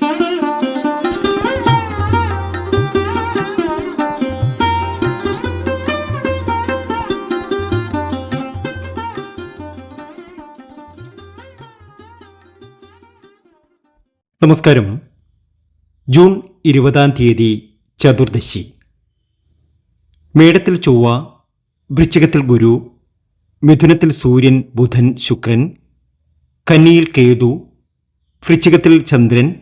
നമസ്കാരം. ജൂൺ ഇരുപതാം തീയതി ചതുർദശി. മേടത്തിൽ ചൊവ്വ വൃശ്ചികത്തിൽ ഗുരു മിഥുനത്തിൽ സൂര്യൻ ബുധൻ ശുക്രൻ കന്നിയിൽ കേതു വൃശ്ചികത്തിൽ ചന്ദ്രൻ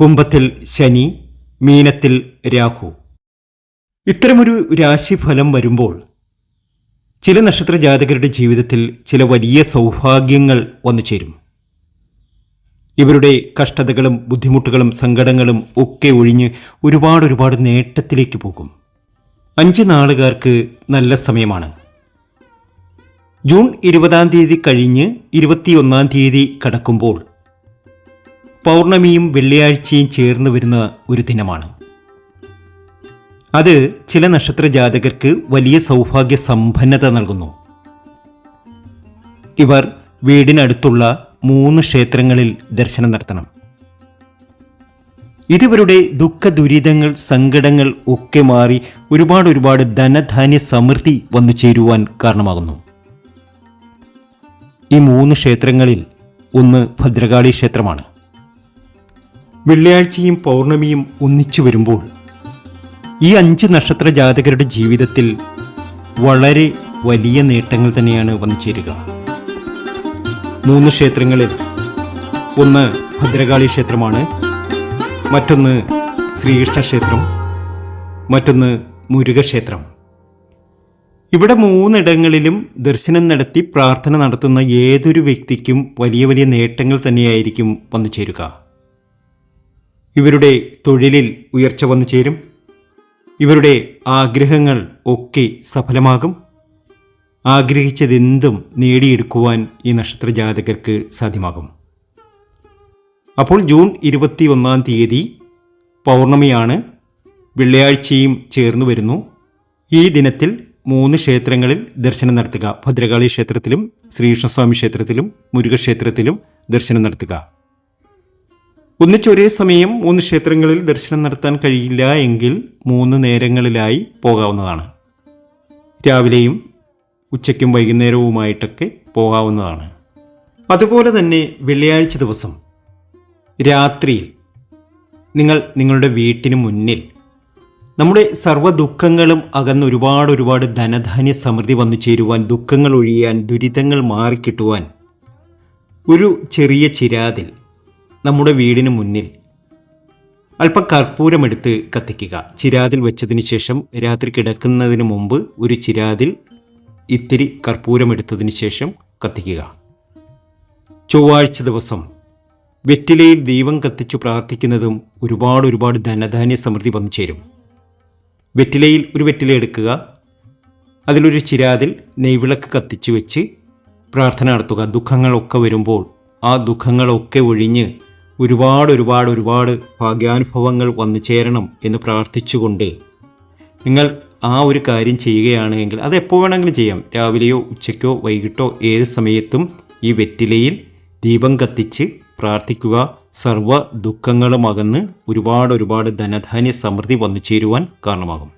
കുംഭത്തിൽ ശനി മീനത്തിൽ രാഹു. ഇത്തരമൊരു രാശിഫലം വരുമ്പോൾ ചില നക്ഷത്ര ജാതകരുടെ ജീവിതത്തിൽ ചില വലിയ സൗഭാഗ്യങ്ങൾ വന്നു ചേരും. ഇവരുടെ കഷ്ടതകളും ബുദ്ധിമുട്ടുകളും സങ്കടങ്ങളും ഒക്കെ ഒഴിഞ്ഞ് ഒരുപാട് ഒരുപാട് നേട്ടത്തിലേക്ക് പോകും. അഞ്ച് നാളുകാർക്ക് നല്ല സമയമാണ്. ജൂൺ ഇരുപതാം തീയതി കഴിഞ്ഞ് ഇരുപത്തിയൊന്നാം തീയതി കടക്കുമ്പോൾ പൗർണമിയും വെള്ളിയാഴ്ചയും ചേർന്ന് വരുന്ന ഒരു ദിനമാണ്. അത് ചില നക്ഷത്ര ജാതകർക്ക് വലിയ സൗഭാഗ്യ സമ്പന്നത നൽകുന്നു. ഇവർ വീടിനടുത്തുള്ള മൂന്ന് ക്ഷേത്രങ്ങളിൽ ദർശനം നടത്തണം. ഇതിവരുടെ ദുഃഖ ദുരിതങ്ങൾ സങ്കടങ്ങൾ ഒക്കെ മാറി ഒരുപാട് ഒരുപാട് ധനധാന്യ സമൃദ്ധി വന്നു ചേരുവാൻ കാരണമാകുന്നു. ഈ മൂന്ന് ക്ഷേത്രങ്ങളിൽ ഒന്ന് ഭദ്രകാളി ക്ഷേത്രമാണ്. വെള്ളിയാഴ്ചയും പൗർണമിയും ഒന്നിച്ചു വരുമ്പോൾ ഈ അഞ്ച് നക്ഷത്ര ജാതകരുടെ ജീവിതത്തിൽ വളരെ വലിയ നേട്ടങ്ങൾ തന്നെയാണ് വന്നു ചേരുക. മൂന്ന് ക്ഷേത്രങ്ങളിൽ ഒന്ന് ഭദ്രകാളി ക്ഷേത്രമാണ് മറ്റൊന്ന് ശ്രീകൃഷ്ണ ക്ഷേത്രം മറ്റൊന്ന് മുരുകക്ഷേത്രം ഇവിടെ മൂന്നിടങ്ങളിലും ദർശനം നടത്തി പ്രാർത്ഥന നടത്തുന്ന ഏതൊരു വ്യക്തിക്കും വലിയ വലിയ നേട്ടങ്ങൾ തന്നെയായിരിക്കും വന്നു ചേരുക. ഇവരുടെ തൊഴിലിൽ ഉയർച്ച വന്നു ചേരും. ഇവരുടെ ആഗ്രഹങ്ങൾ ഒക്കെ സഫലമാകും. ആഗ്രഹിച്ചതെന്തും നേടിയെടുക്കുവാൻ ഈ നക്ഷത്ര ജാതകർക്ക് സാധ്യമാകും. അപ്പോൾ ജൂൺ ഇരുപത്തി ഒന്നാം തീയതി പൗർണമിയാണ്. വെള്ളിയാഴ്ചയും ചേർന്നു വരുന്നു. ഈ ദിനത്തിൽ മൂന്ന് ക്ഷേത്രങ്ങളിൽ ദർശനം നടത്തുക. ഭദ്രകാളി ക്ഷേത്രത്തിലും ശ്രീകൃഷ്ണസ്വാമി ക്ഷേത്രത്തിലും മുരുകക്ഷേത്രത്തിലും ദർശനം നടത്തുക. ഒന്നിച്ചൊരേ സമയം മൂന്ന് ക്ഷേത്രങ്ങളിൽ ദർശനം നടത്താൻ കഴിയില്ല എങ്കിൽ മൂന്ന് നേരങ്ങളിലായി പോകാവുന്നതാണ്. രാവിലെയും ഉച്ചയ്ക്കും വൈകുന്നേരവുമായിട്ടൊക്കെ പോകാവുന്നതാണ്. അതുപോലെ തന്നെ വെള്ളിയാഴ്ച ദിവസം രാത്രിയിൽ നിങ്ങൾ നിങ്ങളുടെ വീട്ടിന് മുന്നിൽ നമ്മുടെ സർവ ദുഃഖങ്ങളും അകന്ന് ഒരുപാട് ഒരുപാട് ധനധാന്യ സമൃദ്ധി വന്നു ചേരുവാൻ ദുഃഖങ്ങൾ ഒഴിയാൻ ദുരിതങ്ങൾ മാറിക്കിട്ടുവാൻ ഒരു ചെറിയ ചിരാതിൽ നമ്മുടെ വീടിന് മുന്നിൽ. അല്പം കർപ്പൂരമെടുത്ത് കത്തിക്കുക. ചിരാതിൽ വെച്ചതിന് ശേഷം രാത്രി കിടക്കുന്നതിന് മുമ്പ് ഒരു ചിരാതിൽ ഇത്തിരി കർപ്പൂരമെടുത്തതിന് ശേഷം കത്തിക്കുക. ചൊവ്വാഴ്ച ദിവസം. വെറ്റിലയിൽ ദൈവം കത്തിച്ചു പ്രാർത്ഥിക്കുന്നതും ഒരുപാട് ഒരുപാട് ധനധാന്യ സമൃദ്ധി വന്നു ചേരും. വെറ്റിലയിൽ ഒരു വെറ്റില എടുക്കുക. അതിലൊരു ചിരാതിൽ നെയ്വിളക്ക് കത്തിച്ചു വെച്ച് പ്രാർത്ഥന നടത്തുക. ദുഃഖങ്ങളൊക്കെ വരുമ്പോൾ ആ ദുഃഖങ്ങളൊക്കെ ഒഴിഞ്ഞ് ഒരുപാട് ഒരുപാട് ഒരുപാട് ഭാഗ്യാനുഭവങ്ങൾ വന്നു ചേരണം എന്ന് പ്രാർത്ഥിച്ചുകൊണ്ട് നിങ്ങൾ ആ ഒരു കാര്യം ചെയ്യുകയാണെങ്കിൽ അത് എപ്പോൾ വേണമെങ്കിലും ചെയ്യാം. രാവിലെയോ ഉച്ചയ്ക്കോ വൈകിട്ടോ ഏത് സമയത്തും ഈ വെറ്റിലയിൽ ദീപം കത്തിച്ച് പ്രാർത്ഥിക്കുക. സർവ ദുഃഖങ്ങളും അകന്ന് ഒരുപാട് ഒരുപാട് ധനധാന്യ സമൃദ്ധി വന്നു ചേരുവാൻ കാരണമാകും.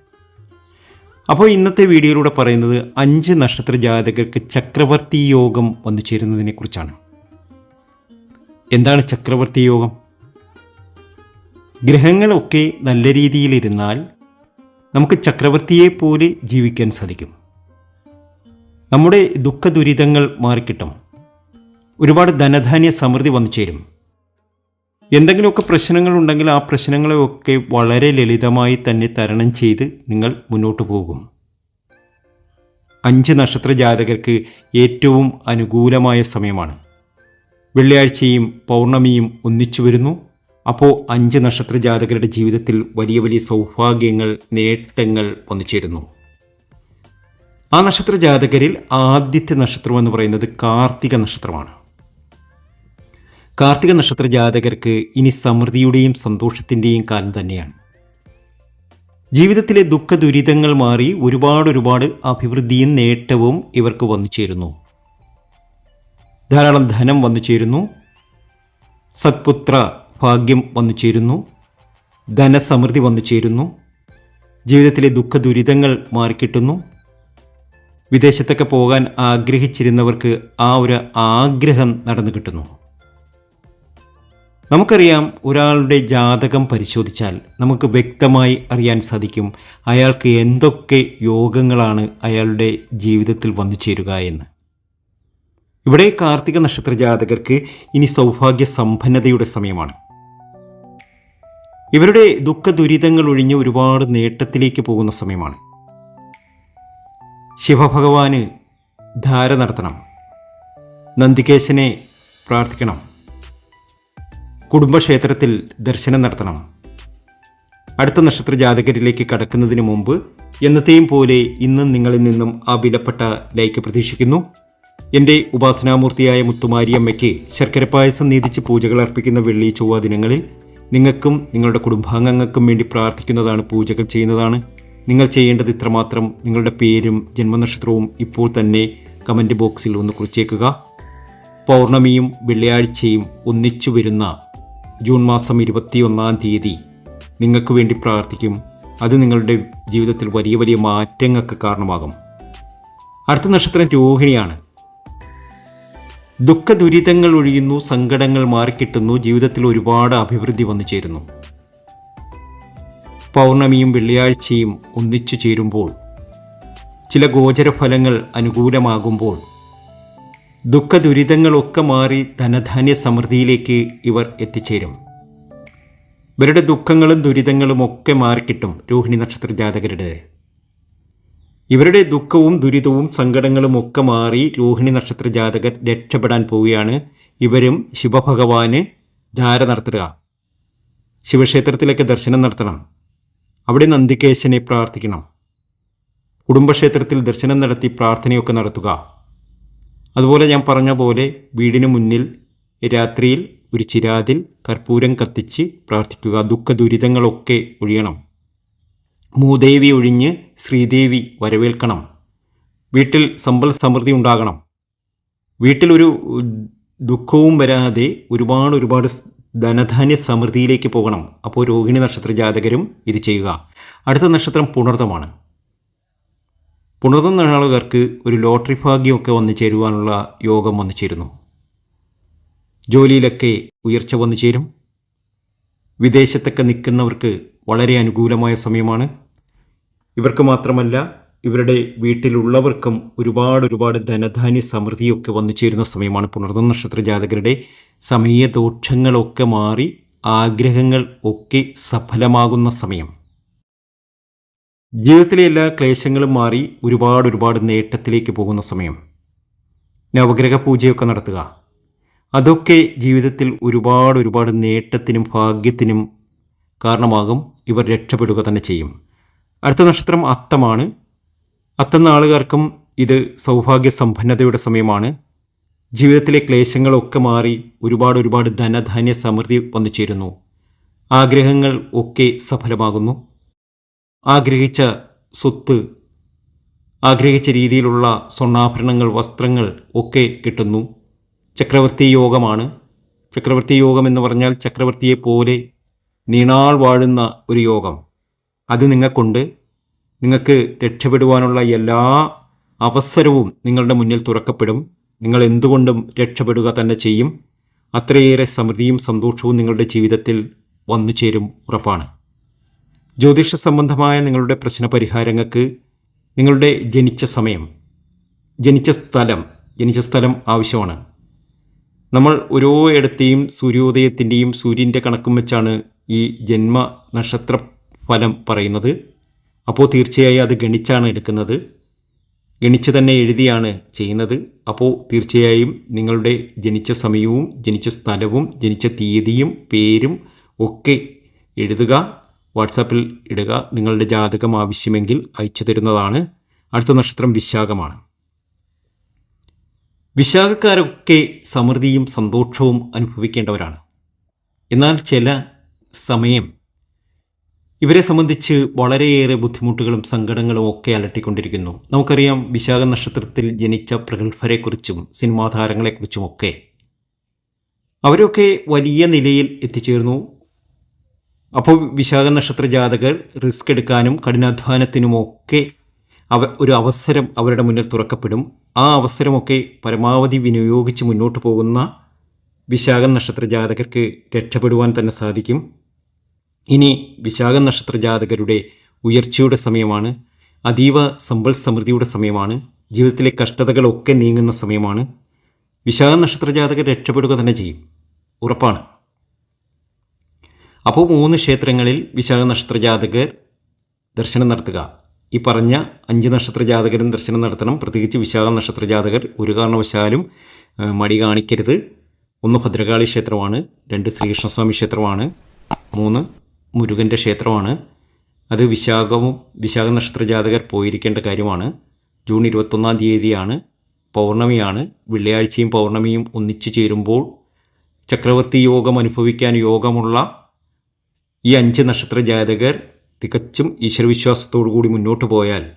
അപ്പോൾ ഇന്നത്തെ വീഡിയോയിലൂടെ പറയുന്നത് അഞ്ച് നക്ഷത്ര ജാതകർക്ക് ചക്രവർത്തി യോഗം വന്നു ചേരുന്നതിനെ കുറിച്ചാണ് എന്താണ് ചക്രവർത്തി യോഗം? ഗ്രഹങ്ങളൊക്കെ നല്ല രീതിയിലിരുന്നാൽ നമുക്ക് ചക്രവർത്തിയെ പോലെ ജീവിക്കാൻ സാധിക്കും. നമ്മുടെ ദുഃഖ ദുരിതങ്ങൾ മാറിക്കിട്ടും. ഒരുപാട് ധനധാന്യ സമൃദ്ധി വന്നു ചേരും. എന്തെങ്കിലുമൊക്കെ പ്രശ്നങ്ങളുണ്ടെങ്കിൽ ആ പ്രശ്നങ്ങളെയൊക്കെ വളരെ ലളിതമായി തന്നെ തരണം ചെയ്ത് നിങ്ങൾ മുന്നോട്ട് പോകും. അഞ്ച് നക്ഷത്ര ജാതകർക്ക് ഏറ്റവും അനുകൂലമായ സമയമാണ്. വെള്ളിയാഴ്ചയും പൗർണമിയും ഒന്നിച്ചു വരുന്നു. അപ്പോൾ അഞ്ച് നക്ഷത്ര ജാതകരുടെ ജീവിതത്തിൽ വലിയ വലിയ സൗഭാഗ്യങ്ങൾ നേട്ടങ്ങൾ വന്നു ചേരുന്നു ആ നക്ഷത്ര ജാതകരിൽ ആദ്യത്തെ നക്ഷത്രം എന്ന് പറയുന്നത് കാർത്തിക നക്ഷത്രമാണ്. കാർത്തിക നക്ഷത്ര ജാതകർക്ക് ഇനി സമൃദ്ധിയുടെയും സന്തോഷത്തിന്റെയും കാലം തന്നെയാണ്. ജീവിതത്തിലെ ദുഃഖ ദുരിതങ്ങൾ മാറി ഒരുപാട് ഒരുപാട് അഭിവൃദ്ധിയും നേട്ടവും ഇവർക്ക് വന്നു ചേരുന്നു ധാരാളം ധനം വന്നു ചേരുന്നു. സത്പുത്ര ഭാഗ്യം വന്നു ചേരുന്നു. ധനസമൃദ്ധി വന്നു ചേരുന്നു. ജീവിതത്തിലെ ദുഃഖ ദുരിതങ്ങൾ മാറിക്കിട്ടുന്നു. വിദേശത്തൊക്കെ പോകാൻ ആഗ്രഹിച്ചിരുന്നവർക്ക് ആ ഒരു ആഗ്രഹം നടന്നു കിട്ടുന്നു. നമുക്കറിയാം ഒരാളുടെ ജാതകം പരിശോധിച്ചാൽ നമുക്ക് വ്യക്തമായി അറിയാൻ സാധിക്കും അയാൾക്ക് എന്തൊക്കെ യോഗങ്ങളാണ് അയാളുടെ ജീവിതത്തിൽ വന്നു ചേരുക എന്ന്. ഇവിടെ കാർത്തിക നക്ഷത്ര ജാതകർക്ക് ഇനി സൗഭാഗ്യ സമ്പന്നതയുടെ സമയമാണ്. ഇവരുടെ ദുഃഖ ദുരിതങ്ങൾ ഒഴിഞ്ഞ് ഒരുപാട് നേട്ടത്തിലേക്ക് പോകുന്ന സമയമാണ്. ശിവഭഗവാന് ധാര നടത്തണം. നന്ദികേശനെ പ്രാർത്ഥിക്കണം. കുടുംബക്ഷേത്രത്തിൽ ദർശനം നടത്തണം. അടുത്ത നക്ഷത്ര ജാതകരിലേക്ക് കടക്കുന്നതിന് മുമ്പ് എന്നത്തെയും പോലെ ഇന്നും നിങ്ങളിൽ നിന്നും ആ വിലപ്പെട്ട ലൈക്ക് പ്രതീക്ഷിക്കുന്നു. എന്റെ ഉപാസനാമൂർത്തിയായ മുത്തുമാരിയമ്മയ്ക്ക് ശർക്കര പായസം നീതിച്ച് പൂജകൾ അർപ്പിക്കുന്ന വെള്ളി ചൊവ്വ ദിനങ്ങളിൽ നിങ്ങൾക്കും നിങ്ങളുടെ കുടുംബാംഗങ്ങൾക്കും വേണ്ടി പ്രാർത്ഥിക്കുന്നതാണ് പൂജകൾ ചെയ്യുന്നതാണ്. നിങ്ങൾ ചെയ്യേണ്ടത് ഇത്രമാത്രം. നിങ്ങളുടെ പേരും ജന്മനക്ഷത്രവും ഇപ്പോൾ തന്നെ കമന്റ് ബോക്സിൽ ഒന്ന് കുറിച്ചേക്കുക. പൗർണമിയും വെള്ളിയാഴ്ചയും ഒന്നിച്ചു വരുന്ന ജൂൺ മാസം ഇരുപത്തിയൊന്നാം തീയതി നിങ്ങൾക്ക് വേണ്ടി പ്രാർത്ഥിക്കും. അത് നിങ്ങളുടെ ജീവിതത്തിൽ വലിയ വലിയ മാറ്റങ്ങൾക്ക് കാരണമാകും. അടുത്ത നക്ഷത്രം രോഹിണിയാണ്. ദുഃഖ ദുരിതങ്ങൾ ഒഴിയുന്നു സങ്കടങ്ങൾ മാറിക്കിട്ടുന്നു ജീവിതത്തിൽ ഒരുപാട് അഭിവൃദ്ധി വന്നു ചേരുന്നു. പൗർണമിയും വെള്ളിയാഴ്ചയും ഒന്നിച്ചു ചേരുമ്പോൾ ചില ഗോചരഫലങ്ങൾ അനുകൂലമാകുമ്പോൾ ദുഃഖ ദുരിതങ്ങളൊക്കെ മാറി ധനധാന്യ സമൃദ്ധിയിലേക്ക് ഇവർ എത്തിച്ചേരും. ഇവരുടെ ദുഃഖങ്ങളും ദുരിതങ്ങളും ഒക്കെ മാറിക്കിട്ടും രോഹിണി നക്ഷത്ര ജാതകരുടെ ഇവരുടെ ദുഃഖവും ദുരിതവും സങ്കടങ്ങളും ഒക്കെ മാറി രോഹിണി നക്ഷത്ര ജാതകർ രക്ഷപ്പെടാൻ പോവുകയാണ്. ഇവരും ശിവഭഗവാന് ധാര നടത്തുക. ശിവക്ഷേത്രത്തിലേക്ക് ദർശനം നടത്തണം. അവിടെ നന്ദികേശനെ പ്രാർത്ഥിക്കണം. കുടുംബക്ഷേത്രത്തിൽ ദർശനം നടത്തി പ്രാർത്ഥനയൊക്കെ നടത്തുക. അതുപോലെ ഞാൻ പറഞ്ഞ പോലെ വീടിന് മുന്നിൽ രാത്രിയിൽ ഒരു ചിരാതിൽ കർപ്പൂരം കത്തിച്ച് പ്രാർത്ഥിക്കുക. ദുഃഖ ദുരിതങ്ങളൊക്കെ ഒഴിയണം. മൂദേവി ഒഴിഞ്ഞ് ശ്രീദേവി വരവേൽക്കണം. വീട്ടിൽ സമ്പൽ സമൃദ്ധി ഉണ്ടാകണം. വീട്ടിലൊരു ദുഃഖവും വരാതെ ഒരുപാട് ഒരുപാട് ധനധാന്യ സമൃദ്ധിയിലേക്ക് പോകണം. അപ്പോൾ രോഹിണി നക്ഷത്ര ജാതകരും ഇത് ചെയ്യുക. അടുത്ത നക്ഷത്രം പുണർതമാണ് പുണർതം നാളുകാർക്ക് ഒരു ലോട്ടറി ഭാഗ്യമൊക്കെ വന്നു ചേരുവാനുള്ള യോഗം വന്നു ചേരുന്നു. ജോലിയിലൊക്കെ ഉയർച്ച വന്നു ചേരും. വിദേശത്തൊക്കെ നിൽക്കുന്നവർക്ക് വളരെ അനുകൂലമായ സമയമാണ്. ഇവർക്ക് മാത്രമല്ല ഇവരുടെ വീട്ടിലുള്ളവർക്കും ഒരുപാട് ഒരുപാട് ധനധാന്യ സമൃദ്ധിയൊക്കെ വന്നു ചേരുന്ന സമയമാണ്. പുണർന്ന നക്ഷത്ര ജാതകരുടെ സമയദോഷങ്ങളൊക്കെ മാറി ആഗ്രഹങ്ങൾ ഒക്കെ സഫലമാകുന്ന സമയം. ജീവിതത്തിലെ എല്ലാ ക്ലേശങ്ങളും മാറി ഒരുപാട് ഒരുപാട് നേട്ടത്തിലേക്ക് പോകുന്ന സമയം. നവഗ്രഹ പൂജയൊക്കെ നടത്തുക. അതൊക്കെ ജീവിതത്തിൽ ഒരുപാട് ഒരുപാട് നേട്ടത്തിനും ഭാഗ്യത്തിനും കാരണമാകും ഇവർ രക്ഷപ്പെടുക തന്നെ ചെയ്യും. അടുത്ത നക്ഷത്രം അത്തമാണ്. അത്തം നാളുകാർക്കും ഇത് സൗഭാഗ്യ സമ്പന്നതയുടെ സമയമാണ്. ജീവിതത്തിലെ ക്ലേശങ്ങളൊക്കെ മാറി ഒരുപാട് ഒരുപാട് ധനധാന്യ സമൃദ്ധി വന്നു ചേരുന്നു. ആഗ്രഹങ്ങൾ ഒക്കെ സഫലമാകുന്നു. ആഗ്രഹിച്ച സ്വത്ത് ആഗ്രഹിച്ച രീതിയിലുള്ള സ്വർണാഭരണങ്ങൾ വസ്ത്രങ്ങൾ ഒക്കെ കിട്ടുന്നു. ചക്രവർത്തി യോഗമാണ്. ചക്രവർത്തി യോഗം എന്ന് പറഞ്ഞാൽ ചക്രവർത്തിയെ പോലെ നീണാൾ വാഴുന്ന ഒരു യോഗം. അത് നിങ്ങൾക്കുണ്ട്. നിങ്ങൾക്ക് രക്ഷപ്പെടുവാനുള്ള എല്ലാ അവസരവും നിങ്ങളുടെ മുന്നിൽ തുറക്കപ്പെടും. നിങ്ങൾ എന്തുകൊണ്ടും രക്ഷപ്പെടുക തന്നെ ചെയ്യും. അത്രയേറെ സമൃദ്ധിയും സന്തോഷവും നിങ്ങളുടെ ജീവിതത്തിൽ വന്നു ചേരും ഉറപ്പാണ്. ജ്യോതിഷ സംബന്ധമായ നിങ്ങളുടെ പ്രശ്ന പരിഹാരങ്ങൾക്ക് നിങ്ങളുടെ ജനിച്ച സമയം ജനിച്ച സ്ഥലം ജനിച്ച സ്ഥലം ആവശ്യമാണ്. നമ്മൾ ഓരോ ഇടത്തെയും സൂര്യോദയത്തിന്റെയും സൂര്യന്റെ കണക്കും വെച്ചാണ് ഈ ജന്മ നക്ഷത്ര ഫലം പറയുന്നത്. അപ്പോൾ തീർച്ചയായും അത് ഗണിച്ചാണ് എടുക്കുന്നത്. ഗണിച്ച് തന്നെ എഴുതിയാണ് ചെയ്യുന്നത്. അപ്പോൾ തീർച്ചയായും നിങ്ങളുടെ ജനിച്ച സമയവും ജനിച്ച സ്ഥലവും ജനിച്ച തീയതിയും പേരും ഒക്കെ എഴുതുക. വാട്സാപ്പിൽ ഇടുക. നിങ്ങളുടെ ജാതകം ആവശ്യമെങ്കിൽ അയച്ചു തരുന്നതാണ്. അടുത്ത നക്ഷത്രം വിശാഖമാണ്. വിശാഖക്കാരൊക്കെ സമൃദ്ധിയും സന്തോഷവും അനുഭവിക്കേണ്ടവരാണ്. എന്നാൽ ചില സമയം. ഇവരെ സംബന്ധിച്ച് വളരെയേറെ ബുദ്ധിമുട്ടുകളും സങ്കടങ്ങളും ഒക്കെ അലട്ടിക്കൊണ്ടിരിക്കുന്നു. നമുക്കറിയാം വിശാഖ നക്ഷത്രത്തിൽ ജനിച്ച പ്രഗത്ഭരെക്കുറിച്ചും സിനിമാ താരങ്ങളെക്കുറിച്ചും ഒക്കെ അവരൊക്കെ വലിയ നിലയിൽ എത്തിച്ചേർന്നു. അപ്പോൾ വിശാഖ നക്ഷത്ര ജാതകർ റിസ്ക് എടുക്കാനും കഠിനാധ്വാനത്തിനുമൊക്കെ അവ ഒരു അവസരം അവരുടെ മുന്നിൽ തുറക്കപ്പെടും. ആ അവസരമൊക്കെ പരമാവധി വിനിയോഗിച്ച് മുന്നോട്ട് പോകുന്ന വിശാഖ നക്ഷത്ര ജാതകർക്ക് രക്ഷപ്പെടുവാൻ തന്നെ സാധിക്കും. ഇനി വിശാഖ നക്ഷത്ര ജാതകരുടെ ഉയർച്ചയുടെ സമയമാണ്. അതീവ സമ്പൽ സമൃദ്ധിയുടെ സമയമാണ്. ജീവിതത്തിലെ കഷ്ടതകളൊക്കെ നീങ്ങുന്ന സമയമാണ്. വിശാഖ നക്ഷത്ര ജാതകർ രക്ഷപ്പെടുക തന്നെ ചെയ്യും. ഉറപ്പാണ്. അപ്പോൾ മൂന്ന് ക്ഷേത്രങ്ങളിൽ വിശാഖ നക്ഷത്ര ജാതകർ ദർശനം നടത്തുക. ഈ പറഞ്ഞ അഞ്ച് നക്ഷത്ര ജാതകരും ദർശനം നടത്തണം. പ്രത്യേകിച്ച് വിശാഖ നക്ഷത്ര ജാതകർ ഒരു കാരണവശാലും മടി കാണിക്കരുത്. ഒന്ന് ഭദ്രകാളി ക്ഷേത്രമാണ്. രണ്ട് ശ്രീകൃഷ്ണസ്വാമി ക്ഷേത്രമാണ്. മൂന്ന് മുരുകന്റെ ക്ഷേത്രമാണ്. അത് വിശാഖവും വിശാഖ നക്ഷത്ര ജാതകർ പോയിരിക്കേണ്ട കാര്യമാണ്. ജൂൺ ഇരുപത്തൊന്നാം തീയതിയാണ് പൗർണമിയാണ്. വെള്ളിയാഴ്ചയും പൗർണമിയും ഒന്നിച്ചു ചേരുമ്പോൾ ചക്രവർത്തി യോഗം അനുഭവിക്കാൻ യോഗമുള്ള ഈ അഞ്ച് നക്ഷത്ര ജാതകർ തികച്ചും ഈശ്വരവിശ്വാസത്തോടു കൂടി മുന്നോട്ട് പോയാൽ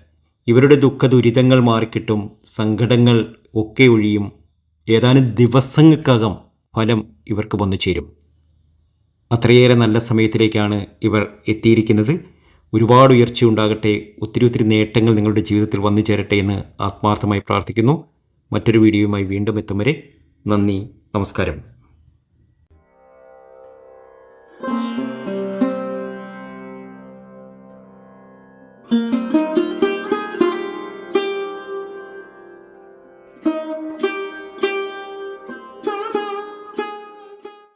ഇവരുടെ ദുഃഖ ദുരിതങ്ങൾ മാറിക്കിട്ടും സങ്കടങ്ങൾ ഒക്കെ ഒഴിയും. ഏതാനും ദിവസങ്ങൾക്കകം ഫലം ഇവർക്ക് വന്നു ചേരും അത്രയേറെ നല്ല സമയത്തിലേക്കാണ് ഇവർ എത്തിയിരിക്കുന്നത്. ഒരുപാട് ഉയർച്ച ഉണ്ടാകട്ടെ ഒത്തിരി ഒത്തിരി നേട്ടങ്ങൾ നിങ്ങളുടെ ജീവിതത്തിൽ വന്നു ചേരട്ടെ എന്ന് ആത്മാർത്ഥമായി പ്രാർത്ഥിക്കുന്നു. മറ്റൊരു വീഡിയോയുമായി വീണ്ടും എത്തും വരെ നന്ദി നമസ്കാരം.